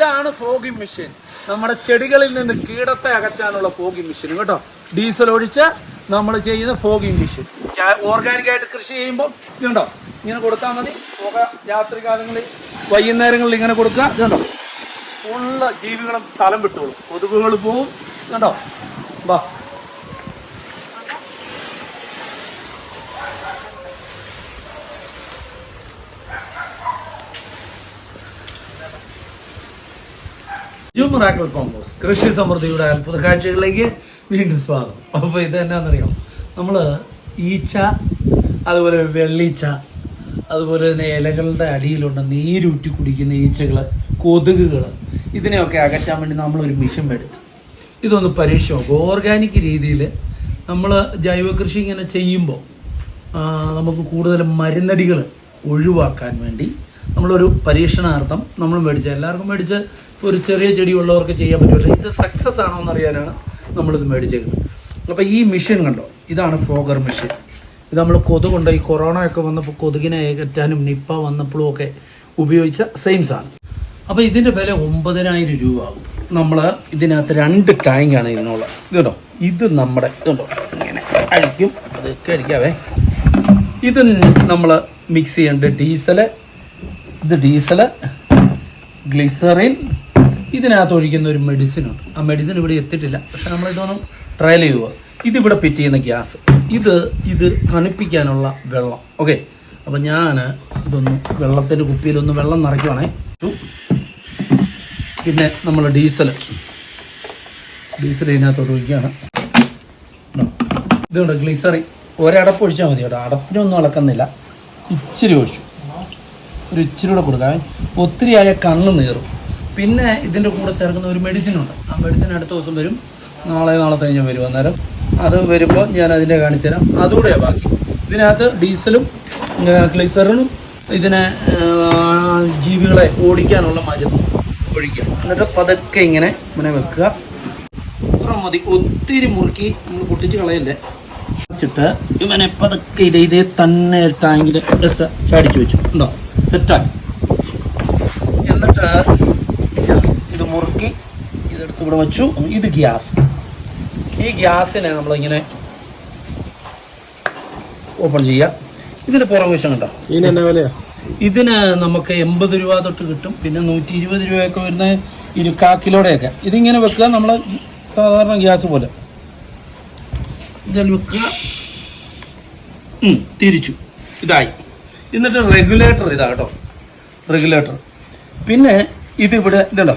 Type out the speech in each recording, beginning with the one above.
ഇതാണ് fogging machine നമ്മുടെ ചെടികളിൽ നിന്ന് കീടത്തെ അകറ്റാനുള്ള ഫോഗിംഗ് മെഷീൻ കേട്ടോ. ഡീസൽ ഒഴിച്ച് നമ്മൾ ചെയ്യുന്ന ഫോഗിംഗ് മെഷീൻ ഓർഗാനിക് ആയിട്ട് കൃഷി ചെയ്യുമ്പോൾ ഇതുണ്ടോ ഇങ്ങനെ കൊടുത്താൽ മതി. പുക രാത്രി കാലങ്ങളിൽ വൈകുന്നേരങ്ങളിൽ ഇങ്ങനെ കൊടുക്കുക. ഇതുണ്ടോ ഫുള്ള് ജീവികളും സ്ഥലം വിട്ടോളും. കൊതുകുകൾ പോവും. കണ്ടോ? വാ ജുമറാക്കൽ കോമ്പോസ് കൃഷി സമൃദ്ധിയുടെ അത്ഭുത കാഴ്ചകളിലേക്ക് വീണ്ടും സ്വാഗതം. അപ്പോൾ ഇത് നമ്മൾ ഈച്ച അതുപോലെ വെള്ളീച്ച അതുപോലെ തന്നെ ഇലകളുടെ അടിയിലുള്ള നീരൂറ്റി കുടിക്കുന്ന ഈച്ചകൾ കൊതുകുകൾ ഇതിനെയൊക്കെ അകറ്റാൻ വേണ്ടി നമ്മളൊരു മിഷൻ എടുത്തു. ഇതൊന്ന് പരീക്ഷ ഓർഗാനിക് രീതിയിൽ നമ്മൾ ജൈവ കൃഷി ഇങ്ങനെ ചെയ്യുമ്പോൾ നമുക്ക് കൂടുതൽ മരുന്നടികൾ ഒഴിവാക്കാൻ വേണ്ടി നമ്മളൊരു പരീക്ഷണാർത്ഥം നമ്മൾ മേടിച്ച എല്ലാവർക്കും മേടിച്ച് ഒരു ചെറിയ ചെടി ഉള്ളവർക്ക് ചെയ്യാൻ പറ്റും പക്ഷേ ഇത് സക്സസ് ആണോ എന്നറിയാനാണ് നമ്മളിത് മേടിച്ചേക്കുന്നത്. അപ്പോൾ ഈ മെഷീൻ കണ്ടോ? ഇതാണ് ഫോഗർ മെഷീൻ ഇത് നമ്മൾ കൊതുകുണ്ട് ഈ കൊറോണ ഒക്കെ വന്നപ്പോൾ കൊതുകിനെ ഏകറ്റാനും നിപ്പ വന്നപ്പോഴും ഒക്കെ ഉപയോഗിച്ച സെയിം സാധനം. അപ്പോൾ ഇതിന്റെ വില ഒമ്പതിനായിരം രൂപ ആകും നമ്മൾ ഇതിനകത്ത് രണ്ട് ടാങ്കാണ് ഇതിനുള്ളത്. ഇതുണ്ടോ ഇത് നമ്മുടെ ഇതുണ്ടോ ഇങ്ങനെ അഴിക്കും അതൊക്കെ അഴിക്കാവേ ഇത് നമ്മൾ മിക്സ് ചെയ്യേണ്ട ഡീസൽ ഇത് ഡീസൽ ഗ്ലിസറിൻ ഇതിനകത്ത് ഒഴിക്കുന്ന ഒരു മെഡിസിൻ ഉണ്ട്. ആ മെഡിസിൻ ഇവിടെ എത്തിയിട്ടില്ല. പക്ഷെ നമ്മൾ ഇതൊന്ന് ട്രയൽ ചെയ്യുക. ഇതിവിടെ പിറ്റ് ചെയ്യുന്ന ഗ്യാസ്. ഇത് ഇത് തണുപ്പിക്കാനുള്ള വെള്ളം. ഓക്കെ അപ്പം ഞാൻ ഇതൊന്ന് വെള്ളത്തിന്റെ കുപ്പിയിലൊന്ന് വെള്ളം നിറയ്ക്കുവാണേ. പിന്നെ നമ്മൾ ഡീസൽ ഡീസൽ ഇതിനകത്തോട്ട് ഒഴിക്കുകയാണ്. ഇതുകൊണ്ട് ഗ്ലിസറി ഒരടപ്പ് ഒഴിച്ചാൽ മതി കേട്ടോ. അടപ്പിനൊന്നും അളക്കുന്നില്ല. ഇച്ചിരി ഒഴിച്ചു. ഒരു ഇച്ചിരി കൂടെ കൊടുക്കാം. ഒത്തിരി ആയ കണ്ണ് നീറും. പിന്നെ ഇതിന്റെ കൂടെ ചേർക്കുന്ന ഒരു മെഡിസിൻ ഉണ്ട്. ആ മെഡിസിൻ അടുത്ത ദിവസം വരും. നാളെ നാളെ കഴിഞ്ഞ് വരും അന്നേരം. അത് വരുമ്പോൾ ഞാൻ അതിന്റെ കാണിച്ചു തരാം. അതുകൂടെ ബാക്കി. ഇതിനകത്ത് ഡീസലും ഗ്ലിസറിനും ഇതിനെ ജീവികളെ ഓടിക്കാനുള്ള മരുന്ന് ഒഴിക്കുക എന്നിട്ട് പതുക്കെ ഇങ്ങനെ ഇങ്ങനെ വെക്കുക. ഇത്ര മതി. ഒത്തിരി മുറുക്കി നമ്മൾ പൊട്ടിച്ച് കളയല്ലേ? വെച്ചിട്ട് ഇവനെ പതുക്കെ ഇതേ ഇതേ തന്നെ ടാങ്കിൽ ചാടിച്ചു വെച്ചു. ഉണ്ടോ? സെറ്റായി. എന്നിട്ട് ഇത് മുറുക്കി ഇതെടുത്ത് ഇവിടെ വെച്ചു. ഇത് ഗ്യാസ്. ഈ ഗ്യാസിനെ നമ്മളിങ്ങനെ ഓപ്പൺ ചെയ്യുക. ഇതിന് പുറകുവശം കണ്ടോ? ഇതിന് നമുക്ക് എൺപത് രൂപ തൊട്ട് കിട്ടും. പിന്നെ നൂറ്റി ഇരുപത് രൂപയൊക്കെ വരുന്ന ഇരു കാ കിലോടെയൊക്കെ ഇതിങ്ങനെ വെക്കുക നമ്മൾ സാധാരണ ഗ്യാസ് പോലെ. ഇതിൽ വെക്കുക. തിരിച്ചു. ഇതായി. എന്നിട്ട് റെഗുലേറ്റർ ഇതാ കേട്ടോ. റെഗുലേറ്റർ പിന്നെ ഇതിവിടെ ഇതുണ്ടോ?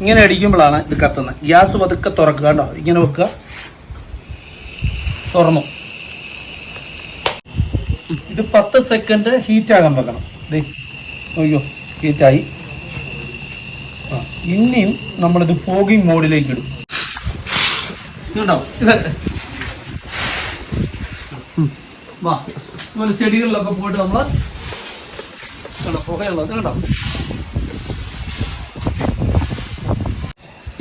ഇങ്ങനെ അടിക്കുമ്പോഴാണ് ഇത് കത്തുന്നത്. ഗ്യാസ് പതുക്കെ തുറക്കുക കേട്ടോ. ഇങ്ങനെ വെക്കുക. തുറന്നു. ഇത് പത്ത് സെക്കൻഡ് ഹീറ്റാകാൻ വെക്കണം. അയ്യോ ഹീറ്റായി ഇനിയും നമ്മളിത് ഫോഗിങ് മോഡിലേക്ക് ഇടും. ഇതുണ്ടാവും ഇത്. ചെടികളിലൊക്കെ പോയിട്ട് നമ്മൾ കണ്ടോ പുകയുള്ളത് കണ്ടോ?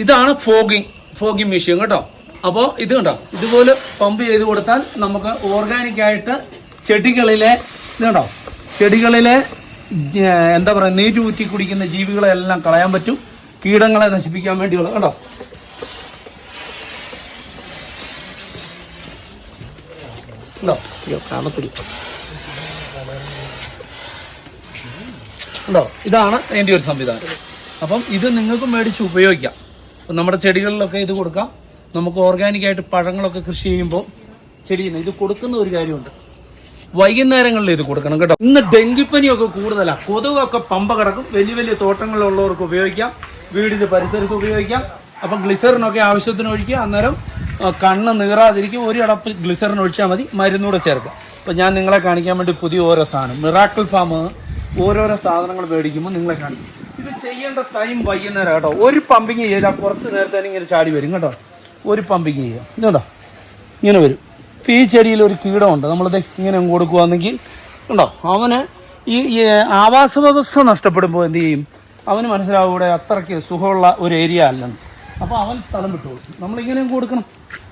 ഇതാണ് ഫോഗിങ് ഫോഗിങ് മെഷീൻ കേട്ടോ. അപ്പോൾ ഇത് കണ്ടോ ഇതുപോലെ പമ്പ് ചെയ്ത് കൊടുത്താൽ നമുക്ക് ഓർഗാനിക് ആയിട്ട് ചെടികളിലെ ഇത് കണ്ടോ ചെടികളിലെ എന്താ പറയുക നീര് ഊറ്റി കുടിക്കുന്ന ജീവികളെ എല്ലാം കളയാൻ പറ്റും. കീടങ്ങളെ നശിപ്പിക്കാൻ വേണ്ടിയുള്ള കണ്ടോ? ഉണ്ടോ? അയ്യോ ഇതാണ് അതിന്റെ ഒരു സംവിധാനം. അപ്പം ഇത് നിങ്ങൾക്ക് മേടിച്ച് ഉപയോഗിക്കാം. നമ്മുടെ ചെടികളിലൊക്കെ ഇത് കൊടുക്കാം. നമുക്ക് ഓർഗാനിക്കായിട്ട് പഴങ്ങളൊക്കെ കൃഷി ചെയ്യുമ്പോൾ ചെടിയിൽ ഇത് കൊടുക്കുന്ന ഒരു കാര്യമുണ്ട്. വൈകുന്നേരങ്ങളിൽ ഇത് കൊടുക്കണം കേട്ടോ. ഇന്ന് ഡെങ്കിപ്പനിയൊക്കെ കൂടുതലാണ് കൊതുകൊക്കെ പമ്പ കിടക്കും. വലിയ വലിയ തോട്ടങ്ങളിലുള്ളവർക്ക് ഉപയോഗിക്കാം. വീടിന്റെ പരിസരത്ത് ഉപയോഗിക്കാം. അപ്പം ഗ്ലിസറിനൊക്കെ ആവശ്യത്തിന് ഒഴിക്കുക അന്നേരം കണ്ണ് നീറാതിരിക്കും. ഒരു അടപ്പ് ഗ്ലിസറിൻ ഒഴിച്ചാൽ മതി. മരുന്നൂടെ ചേർക്കാം അപ്പം ഞാൻ നിങ്ങളെ കാണിക്കാൻ വേണ്ടി പുതിയ ഓരോ സാധനം. മിറാക്കിൾ ഫാം ഓരോരോ സാധനങ്ങൾ മേടിക്കുമ്പോൾ നിങ്ങളെ കാണിക്കും. ഇത് ചെയ്യേണ്ട ടൈം വൈകുന്നേരം കേട്ടോ ഒരു പമ്പിങ് ചെയ്താൽ കുറച്ച് നേരത്തെ ഇങ്ങനെ ചാടി വരും കേട്ടോ. ഒരു പമ്പിങ് ചെയ്യാം. ഇതുണ്ടോ ഇങ്ങനെ വരും. ഇപ്പം ഈ ചെടിയിൽ ഒരു കീടമുണ്ട്. നമ്മളിത് ഇങ്ങനെ കൊടുക്കുകയാണെങ്കിൽ ഉണ്ടോ അവന് ഈ ആവാസ വ്യവസ്ഥ നഷ്ടപ്പെടുമ്പോൾ എന്ത് ചെയ്യും? അവന് മനസ്സിലാവൂടെ അത്രയ്ക്ക് സുഖമുള്ള ഒരു ഏരിയ അല്ലെന്ന്. അപ്പോൾ അവൻ സ്ഥലം വിട്ടോളും നമ്മളിങ്ങനെയും കൊടുക്കണം.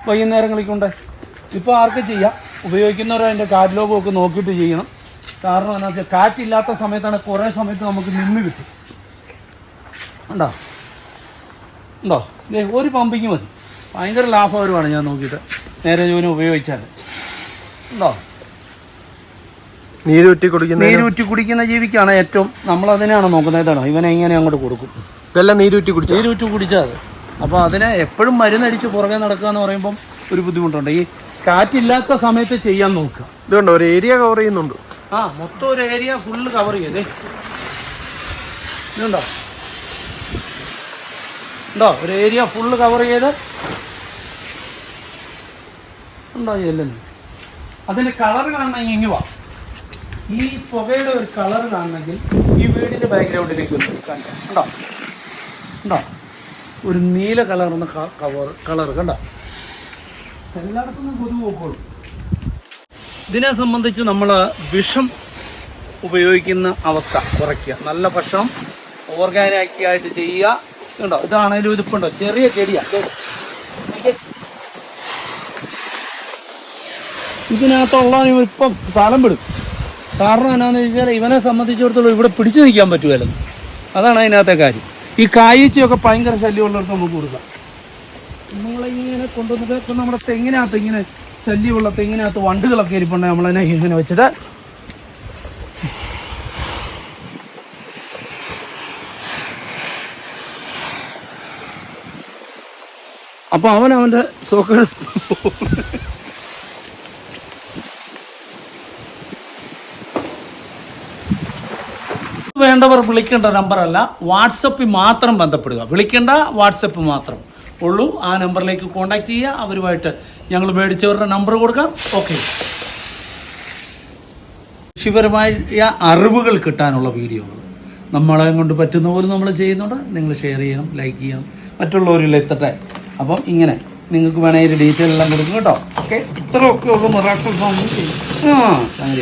വൈകുന്നേരങ്ങളിൽ കൊണ്ട്. ഇപ്പോൾ ആർക്ക് ചെയ്യാം? ഉപയോഗിക്കുന്നവർ അതിന്റെ കാറ്റലോഗും ഒക്കെ നോക്കിയിട്ട് ചെയ്യണം. കാരണം എന്താ വെച്ചാൽ കാറ്റില്ലാത്ത സമയത്താണ് കുറേ സമയത്ത് നമുക്ക് നിന്ന് കിട്ടും. ഉണ്ടോ ഉണ്ടോ? ഇല്ലേ ഒരു പമ്പിങ് മതി. ഭയങ്കര ലാഭകരമാണ് ഞാൻ നോക്കിയിട്ട്. നേരെ ജോലി ഉപയോഗിച്ചാൽ ഉണ്ടോ? നീരൂറ്റി കുടിക്കുന്ന നീരൂറ്റി കുടിക്കുന്ന ജീവിക്കാണ് ഏറ്റവും നമ്മൾ അതിനെയാണ് നോക്കുന്നത്. ഇതാണ് ഇവനെ ഇങ്ങനെ അങ്ങോട്ട് കൊടുക്കും. ഇതെല്ലാം നീരൂറ്റി കുടിച്ചു? നീരൂറ്റി കുടിച്ചാൽ അത്. അപ്പോൾ അതിനെ എപ്പോഴും മരുന്നടിച്ച് പുറകെ നടക്കുക എന്ന് പറയുമ്പോൾ ഒരു ബുദ്ധിമുട്ടുണ്ട്. ഈ കാറ്റില്ലാത്ത സമയത്ത് ചെയ്യാൻ നോക്കുക. ഇതുകൊണ്ട് ഒരു ഏരിയ കവർ ചെയ്യുന്നുണ്ട്. ആ മൊത്തം ഒരു ഏരിയ ഫുള്ള് കവർ ചെയ്തേ ഇതുണ്ടോ ഉണ്ടോ ഒരു ഏരിയ ഫുള്ള് കവർ ചെയ്ത് ഉണ്ടോ ചെല്ലുന്നു അതിന് കളർ കാണണമെങ്കിൽ ഇങ്ങു ഈ പുകയുടെ ഒരു കളർ കാണണമെങ്കിൽ ഈ വീടിന്റെ ബാക്ക്ഗ്രൗണ്ടിലേക്ക് ഉണ്ടോ ഉണ്ടോ ഒരു നീല കളറുന്ന കവർ കളർ കണ്ട? എല്ലായിടത്തും കൊതു പോക്കോളൂ. ഇതിനെ സംബന്ധിച്ച് നമ്മൾ വിഷം ഉപയോഗിക്കുന്ന അവസ്ഥ കുറയ്ക്കുക. നല്ല ഭക്ഷണം ഓർഗാനിക് ആയിട്ട് ചെയ്യുക. ഉണ്ടോ ഇതാണേലും ഇതിപ്പുണ്ടോ ചെറിയ ചെടിയാ. ദേ. നോക്കിയേ. ഇതിനകത്തുള്ള ഇപ്പം സ്ഥലം വിടും കാരണം എന്നാന്ന് വെച്ചാൽ ഇവനെ സംബന്ധിച്ചിടത്തോളം ഇവിടെ പിടിച്ചു നിൽക്കാൻ പറ്റുമല്ലോ അതാണ് അതിനകത്തെ കാര്യം. ഈ കായ്ച്ചയൊക്കെ ഭയങ്കര ശല്യമുള്ളവർക്ക് നമുക്ക് കൊടുക്കാം. നമ്മളിങ്ങനെ കൊണ്ടുവന്നിട്ട് ഇപ്പം നമ്മുടെ തെങ്ങിനകത്ത് ഇങ്ങനെ ശല്യമുള്ള തെങ്ങിനകത്ത് വണ്ടുകളൊക്കെ ഇരിപ്പുണ്ടെങ്കിൽ നമ്മളതിനെ ഇങ്ങനെ വെച്ചിട്ട്. അപ്പൊ അവൻ സോക്കേട് വേണ്ടവർ വിളിക്കേണ്ട നമ്പറല്ല വാട്സപ്പിൽ മാത്രം ബന്ധപ്പെടുക. വിളിക്കേണ്ട വാട്സപ്പ് മാത്രം ഉള്ളൂ. ആ നമ്പറിലേക്ക് കോൺടാക്ട് ചെയ്യുക. അവരുമായിട്ട് ഞങ്ങൾ മേടിച്ചവരുടെ നമ്പർ കൊടുക്കാം. ഓക്കെ കൃഷിപരമായ അറിവുകൾ കിട്ടാനുള്ള വീഡിയോകൾ. നമ്മളെ കൊണ്ട് പറ്റുന്ന പോലെ നമ്മൾ ചെയ്യുന്നുണ്ട്. നിങ്ങൾ ഷെയർ ചെയ്യണം ലൈക്ക് ചെയ്യണം. മറ്റുള്ളവരിൽ എത്തട്ടെ. അപ്പം ഇങ്ങനെ. നിങ്ങൾക്ക് വേണമെങ്കിൽ ഡീറ്റെയിൽ എല്ലാം കൊടുക്കും കേട്ടോ. ഓക്കെ ഇത്രയൊക്കെ ഉള്ളൂ മിറാക്കിൾ ഫോം ആ സംഗതി